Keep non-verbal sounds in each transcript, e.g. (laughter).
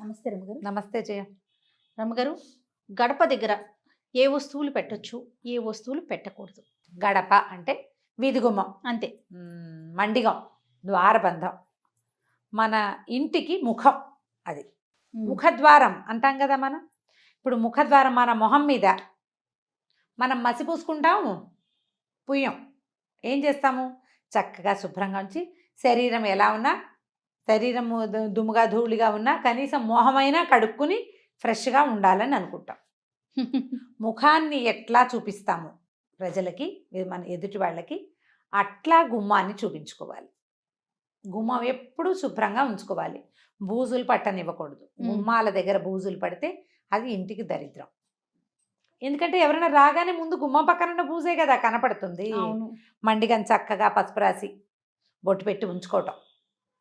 నమస్తే రమ్మగారు. నమస్తే జయ. రమ్మగారు గడప దగ్గర ఏ వస్తువులు పెట్టొచ్చు? ఏ వస్తువులు పెట్టకూడదు. గడప అంటే వీధి గుమ్మం అంతే మండిగం ద్వారబంధం. మన ఇంటికి ముఖం అది. ముఖద్వారం అంటాం కదా మనం? ఇప్పుడు ముఖద్వారం మన మొహం మీద మనం మసి పూసుకుంటాము పుయ్యం. ఏం చేస్తాము? చక్కగా శుభ్రంగా ఉంచి శరీరం ఎలా ఉన్నా శరీరం దు- దుమ్ముగా ధూళిగా ఉన్నా కనీసం మొహమైనా కడుక్కుని ఫ్రెష్గా ఉండాలని అనుకుంటాం. (laughs) ముఖాన్ని ఎట్లా చూపిస్తాము ప్రజలకి మన ఎదుటి వాళ్ళకి అట్లా గుమ్మాన్ని చూపించుకోవాలి. గుమ్మం ఎప్పుడూ శుభ్రంగా ఉంచుకోవాలి. బూజులు పట్టనివ్వకూడదు. మ్మ్. గుమ్మాల దగ్గర బూజులు పడితే అది ఇంటికి దరిద్రం. ఎందుకంటే ఎవరైనా రాగానే ముందు గుమ్మం పక్కన ఉన్న బూజే కదా కనపడుతుంది. మండిగని చక్కగా పసుపు రాసి బొట్టు పెట్టి ఉంచుకోవటం.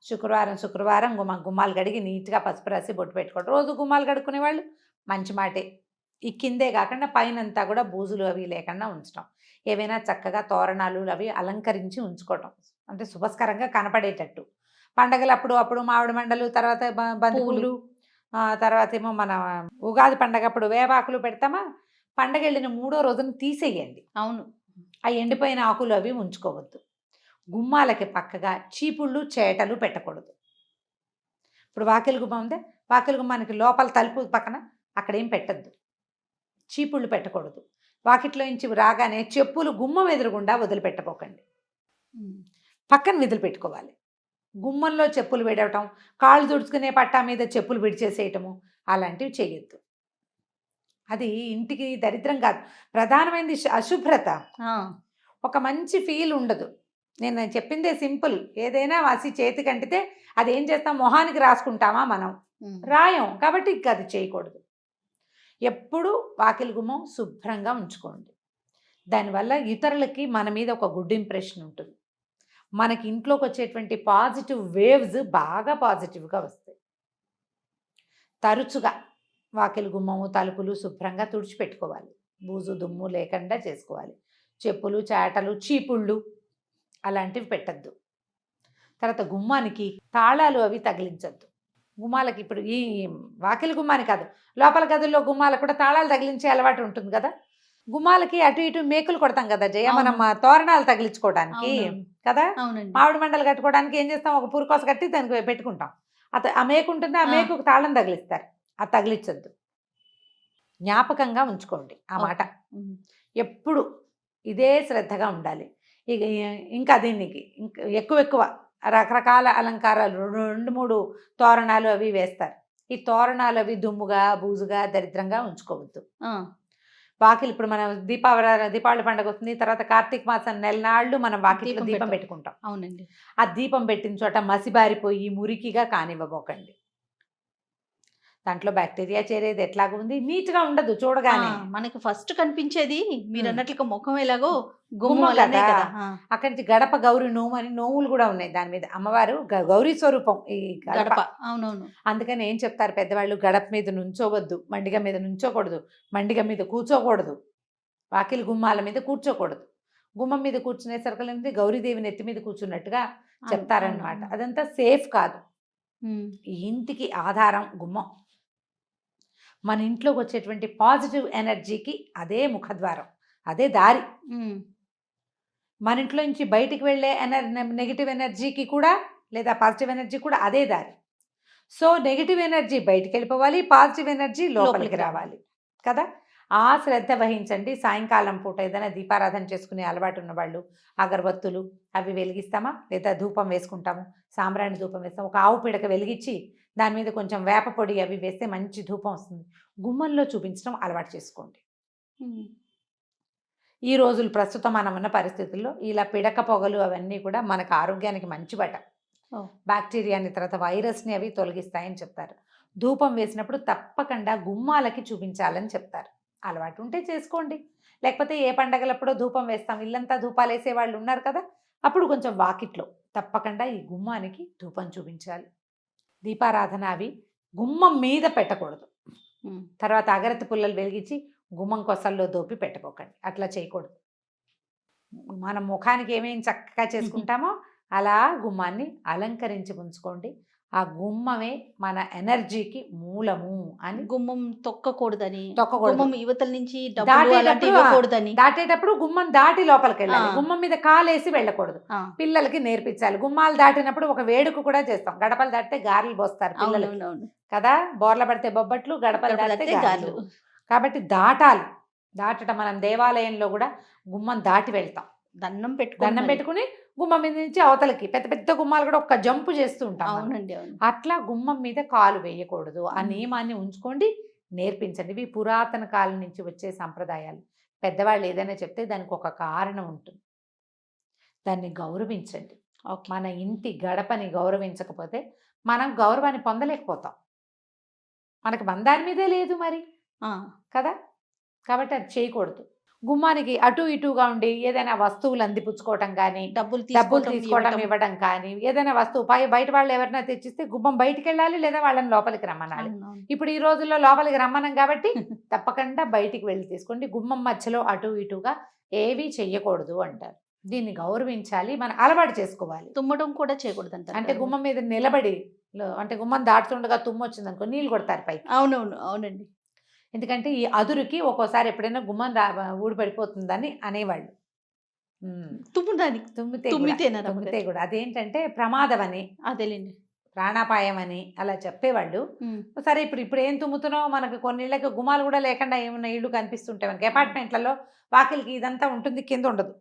శుక్రవారం శుక్రవారం గుమ్మ గుమ్మాలు కడిగి నీట్గా పసుపు రాసి బొట్టు పెట్టుకోవటం రోజు గుమ్మాలు కడుక్కునే వాళ్ళు మంచి మాటే. ఈ కిందే కాకుండా పైనంతా కూడా బూజులు అవి లేకుండా ఉంచడం ఏవైనా చక్కగా తోరణాలు అవి అలంకరించి ఉంచుకోవటం. అంటే శుభస్కరంగా కనపడేటట్టు. పండగలు అప్పుడు అప్పుడు మామిడి మండలు తర్వాత బ- బంతిపూలు ఆ, తర్వాత ఏమో మన ఉగాది పండగ అప్పుడు వేపాకులు పెడతామా? పండగ వెళ్ళిన మూడో రోజున తీసేయండి. అవును. ఆ ఎండిపోయిన ఆకులు అవి ఉంచుకోవద్దు. గుమ్మాలకి పక్కగా చీపుళ్ళు చేటలు పెట్టకూడదు. ఇప్పుడు వాకిలి గుమ్మం ఉందే వాకిలి గుమ్మానికి లోపల తలుపు పక్కన అక్కడ ఏం పెట్టద్దు. చీపుళ్ళు పెట్టకూడదు. వాకిట్లో నుంచి రాగానే చెప్పులు గుమ్మం ఎదురుగుండా వదిలిపెట్టపోకండి. పక్కన విధులు పెట్టుకోవాలి గుమ్మంలో చెప్పులు విడవటం కాళ్ళు తుడుచుకునే పట్టా మీద చెప్పులు విడిచేసేయటము అలాంటివి చేయొద్దు. అది ఇంటికి దరిద్రం కాదు. ప్రధానమైనది అశుభ్రత. ఒక మంచి ఫీల్ ఉండదు. నేను చెప్పిందే సింపుల్. ఏదైనా వాసి చేతికి అంటితే అది ఏం చేస్తాం? మొహానికి రాసుకుంటామా మనం. రాయం. కాబట్టి ఇంకా అది చేయకూడదు. ఎప్పుడు వాకిలి గుమ్మం శుభ్రంగా ఉంచుకోండి. దానివల్ల ఇతరులకి మన మీద ఒక గుడ్ ఇంప్రెషన్ ఉంటుంది. మనకి ఇంట్లోకి వచ్చేటువంటి పాజిటివ్ వేవ్స్ బాగా పాజిటివ్గా వస్తాయి. తరచుగా వాకిలి గుమ్మము తలుపులు శుభ్రంగా తుడిచిపెట్టుకోవాలి. బూజు దుమ్ము లేకుండా చేసుకోవాలి. చెప్పులు చాటలు చీపుళ్ళు అలాంటివి పెట్టద్దు. తర్వాత గుమ్మానికి తాళాలు అవి తగిలించద్దు. గుమ్మాలకి ఇప్పుడు ఈ వాకిలి గుమ్మాని కాదు లోపల గదుల్లో గుమ్మాలకు కూడా తాళాలు తగిలించే అలవాటు ఉంటుంది కదా. గుమ్మాలకి అటు ఇటు మేకులు కొడతాం కదా జయ మనం తోరణాలు తగిలించుకోవడానికి. కదా. మామిడి మండలు కట్టుకోవడానికి ఏం చేస్తాం? ఒక పురుకోస కట్టి దానికి పెట్టుకుంటాం. అత ఆ మేకు ఉంటుంది ఆ. మేకు తాళం తగిలిస్తారు. అది తగిలించద్దు. జ్ఞాపకంగా ఉంచుకోండి ఆ. మాట. ఎప్పుడు ఇదే శ్రద్ధగా ఉండాలి. ఇక ఇంకా దీనికి ఇంకా ఎక్కువ ఎక్కువ రకరకాల అలంకారాలు రెండు రెండు మూడు తోరణాలు అవి వేస్తారు. ఈ తోరణాలు అవి దుమ్ముగా బూజుగా దరిద్రంగా ఉంచుకోవద్దు. వాకిలి ఇప్పుడు మనం దీపావళి దీపావళి పండుగ వస్తుంది తర్వాత కార్తీక మాసం నెల నాళ్ళు మనం వాకిట్లో దీపం. పెట్టుకుంటాం. అవునండి. ఆ దీపం పెట్టిన చోట మసిబారిపోయి మురికిగా కానివ్వబోకండి. దాంట్లో బ్యాక్టీరియా చేరేది ఎట్లాగ ఉంది. నీట్గా ఉండదు చూడగానే. మనకి ఫస్ట్ కనిపించేది మీరు. అన్నట్లుగా ముఖం ఎలాగో గుమ్మం కదా. అక్కడి నుంచి గడప గౌరి నోము అని నోములు కూడా ఉన్నాయి దాని మీద. అమ్మవారు గ- గౌరీ స్వరూపం ఈ గడప. అవునవును. అందుకని ఏం చెప్తారు పెద్దవాళ్ళు? గడప మీద నుంచోవద్దు మండిగ మీద నుంచోకూడదు మండిగ మీద కూర్చోకూడదు వాకిలి గుమ్మాల మీద కూర్చోకూడదు. గుమ్మం మీద కూర్చునే సరుకులు గౌరీదేవి నెత్తి మీద కూర్చున్నట్టుగా చెప్తారనమాట. అదంతా సేఫ్ కాదు. ఈ ఇంటికి ఆధారం గుమ్మం. మన ఇంట్లోకి వచ్చేటువంటి పాజిటివ్ ఎనర్జీకి అదే ముఖద్వారం అదే దారి. మన ఇంట్లో నుంచి బయటికి వెళ్ళే ఎనర్ నెగిటివ్ ఎనర్జీకి కూడా లేదా పాజిటివ్ ఎనర్జీ కూడా అదే దారి. సో నెగిటివ్ ఎనర్జీ బయటికి వెళ్ళిపోవాలి పాజిటివ్ ఎనర్జీ లోపలికి రావాలి. కదా? ఆ శ్రద్ధ వహించండి. సాయంకాలం పూట ఏదైనా దీపారాధన చేసుకునే అలవాటు ఉన్న వాళ్ళు అగరబత్తులు అవి వెలిగిస్తామా? లేదా ధూపం వేసుకుంటాము. సాంబ్రాణి ధూపం వేస్తాం. ఒక ఆవు పిడక వెలిగించి దాని మీద కొంచెం వేప పొడి అవి వేస్తే మంచి ధూపం వస్తుంది. గుమ్మంలో చూపించడం అలవాటు చేసుకోండి. ఈ రోజులు ప్రస్తుతం మనం ఉన్న పరిస్థితుల్లో ఇలా పిడక పొగలు అవన్నీ కూడా మనకు ఆరోగ్యానికి మంచివట ఓ. బ్యాక్టీరియాని తర్వాత వైరస్ని అవి తొలగిస్తాయని చెప్తారు. ధూపం వేసినప్పుడు తప్పకుండా గుమ్మాలకి చూపించాలని చెప్తారు. అలవాటు ఉంటే చేసుకోండి. లేకపోతే ఏ పండగలప్పుడో ధూపం వేస్తాం. ఇల్లంతా ధూపాలు వేసే వాళ్ళు ఉన్నారు కదా! అప్పుడు కొంచెం వాకిట్లో తప్పకుండా ఈ గుమ్మానికి ధూపం చూపించాలి. దీపారాధన అవి గుమ్మం మీద పెట్టకూడదు. తర్వాత అగరత్తి పుల్లలు వెలిగించి గుమ్మం కొసల్లో దోపి పెట్టుకోకండి అట్లా చేయకూడదు. మన ముఖానికి ఏమేమి చక్కగా చేసుకుంటామో అలా గుమ్మాన్ని అలంకరించి ఉంచుకోండి. ఆ గుమ్మమే మన ఎనర్జీకి మూలము అని గుమ్మం తొక్కకూడదని. గుమ్మం యువతల నుంచి దాటేటప్పుడు అలాంటివి ఇవ్వకూడదని. దాటేటప్పుడు గుమ్మం దాటి లోపలికి వెళ్ళాలి. గుమ్మం మీద కాలేసి వెళ్ళకూడదు. పిల్లలకి నేర్పించాలి. గుమ్మాలు దాటినప్పుడు ఒక వేడుక కూడా చేస్తాం. గడపలు దాటితే గారెలు పోస్తారు అవునవునవును. కదా? బోర్ల పడితే బొబ్బట్లు గడపలు దాటితే గారెలు. కాబట్టి దాటాలి. దాటడం మనం దేవాలయంలో కూడా గుమ్మం దాటి వెళ్తాం. దండం పెట్టుకో దండం పెట్టుకుని గుమ్మం మీద నుంచి అవతలకి పెద్ద పెద్ద గుమ్మాలు కూడా ఒక్క జంపు చేస్తూ ఉంటాం. అవునండి అవును. అట్లా గుమ్మం మీద కాలు వేయకూడదు. ఆ. నియమాన్ని ఉంచుకోండి నేర్పించండి. ఇవి పురాతన కాలం నుంచి వచ్చే సంప్రదాయాలు. పెద్దవాళ్ళు ఏదైనా చెప్తే దానికి ఒక కారణం ఉంటుంది. దాన్ని గౌరవించండి. మన ఇంటి గడపని గౌరవించకపోతే మనం గౌరవాన్ని పొందలేకపోతాం. మనకి మన దాని మీదే లేదు మరి. కదా? కాబట్టి అది చేయకూడదు. గుమ్మానికి అటు ఇటుగా ఉండి ఏదైనా వస్తువులు అందిపుచ్చుకోవటం కానీ డబ్బులు డబ్బులు తీసుకోవడం. ఇవ్వడం కానీ ఏదైనా వస్తువు పై బయట వాళ్ళు ఎవరైనా తెచ్చిస్తే గుమ్మం బయటికి వెళ్ళాలి లేదా వాళ్ళని లోపలికి రమ్మనాలి. ఇప్పుడు ఈ రోజుల్లో లోపలికి రమ్మనం కాబట్టి తప్పకుండా బయటికి వెళ్ళి తీసుకోండి గుమ్మం మధ్యలో అటు ఇటుగా ఏవి చెయ్యకూడదు అంటారు దీన్ని గౌరవించాలి మనం అలవాటు చేసుకోవాలి తుమ్మడం కూడా చేయకూడదు అంటారు అంటే. గుమ్మం మీద నిలబడి అంటే గుమ్మం దాటుతుండగా తుమ్ము వచ్చింది అనుకో నీళ్ళు కొడతారు పైకి అవునవును అవునండి ఎందుకంటే ఈ అదురుకి ఒక్కోసారి ఎప్పుడైనా గుమ్మం రా ఊడిపడిపోతుందని అనేవాళ్ళు. ఉమ్. తుమ్మడానికి తుమ్మితే తుమ్మితేనా? తుమ్మితే కూడా. అదేంటంటే ప్రమాదం అని అదేలేండి. ప్రాణాపాయం అని అలా చెప్పేవాళ్ళు. సరే ఇప్పుడు ఇప్పుడు ఏం తుమ్ముతున్నావు? మనకు కొన్ని ఇళ్ళకి గుమ్మాలు కూడా లేకుండా ఏమన్నా ఇళ్ళు కనిపిస్తుంటాయి మనకి. అపార్ట్మెంట్లలో వాకిలికి ఇదంతా ఉంటుంది కింద ఉండదు.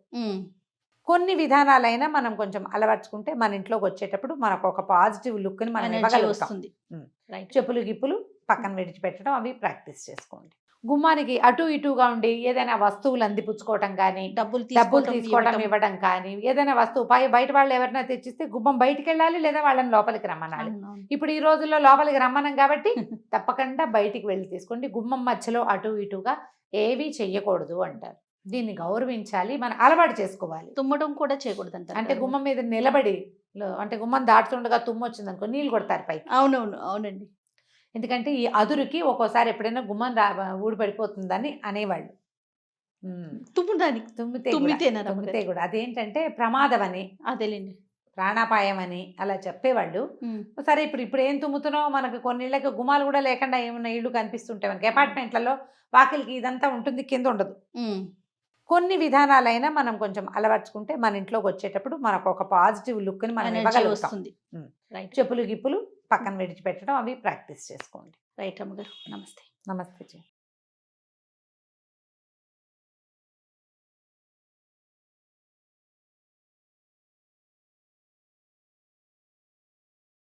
కొన్ని విధానాలైనా మనం కొంచెం అలవర్చుకుంటే మన ఇంట్లోకి వచ్చేటప్పుడు మనకు ఒక పాజిటివ్ లుక్ని మనం చెప్పులు గిప్పులు పక్కన విడిచిపెట్టడం అవి ప్రాక్టీస్ చేసుకోండి. గుమ్మానికి అటు ఇటుగా ఉండి ఏదైనా వస్తువులు అందిపుచ్చుకోవటం కానీ డబ్బులు డబ్బులు తీసుకోవడం. ఇవ్వడం కానీ ఏదైనా వస్తువు పై బయట వాళ్ళు ఎవరైనా తెచ్చిస్తే గుమ్మం బయటికి వెళ్ళాలి లేదా వాళ్ళని లోపలికి రమ్మనాలి. ఇప్పుడు ఈ రోజుల్లో లోపలికి రమ్మనం కాబట్టి తప్పకుండా బయటికి వెళ్ళి తీసుకోండి. గుమ్మం మధ్యలో అటు ఇటుగా ఏవి చెయ్యకూడదు అంటారు. దీన్ని గౌరవించాలి మనం అలవాటు చేసుకోవాలి. తుమ్మడం కూడా చేయకూడదు అంటారు అంటే. గుమ్మం మీద నిలబడి అంటే గుమ్మం దాటుతుండగా తుమ్ము వచ్చింది అనుకో నీళ్ళు కొడతారు పైకి. అవునవును అవునండి. ఎందుకంటే ఈ అదురుకి ఒక్కోసారి ఎప్పుడైనా గుమ్మం రా ఊడిపడిపోతుందని అనేవాళ్ళు. ఉమ్. తుమ్మడానికి తుమ్మితే తుమ్మితేనా? తుమ్మితే కూడా. అదేంటంటే ప్రమాదం అని అదేలేండి. ప్రాణాపాయం అని అలా చెప్పేవాళ్ళు. సరే ఇప్పుడు ఇప్పుడు ఏం తుమ్ముతున్నావు? మనకు కొన్ని ఇళ్ళకి గుమ్మాలు కూడా లేకుండా ఏమన్నా ఇళ్ళు కనిపిస్తుంటాయి మనకి అపార్ట్మెంట్లలో వాకిలికి ఇదంతా ఉంటుంది కింద ఉండదు. కొన్ని విధానాలైనా మనం కొంచెం అలవర్చుకుంటే మన ఇంట్లోకి వచ్చేటప్పుడు మనకు ఒక పాజిటివ్ లుక్ని మనం ఎనర్జీ ఇవ్వగలుగుతాం. వస్తుంది. ఉమ్. రైట్. చెప్పులు గిప్పులు పక్కన విడిచిపెట్టడం అవి ప్రాక్టీస్ చేసుకోండి. రైట్ అమ్మగారు. నమస్తే. నమస్తే జీ.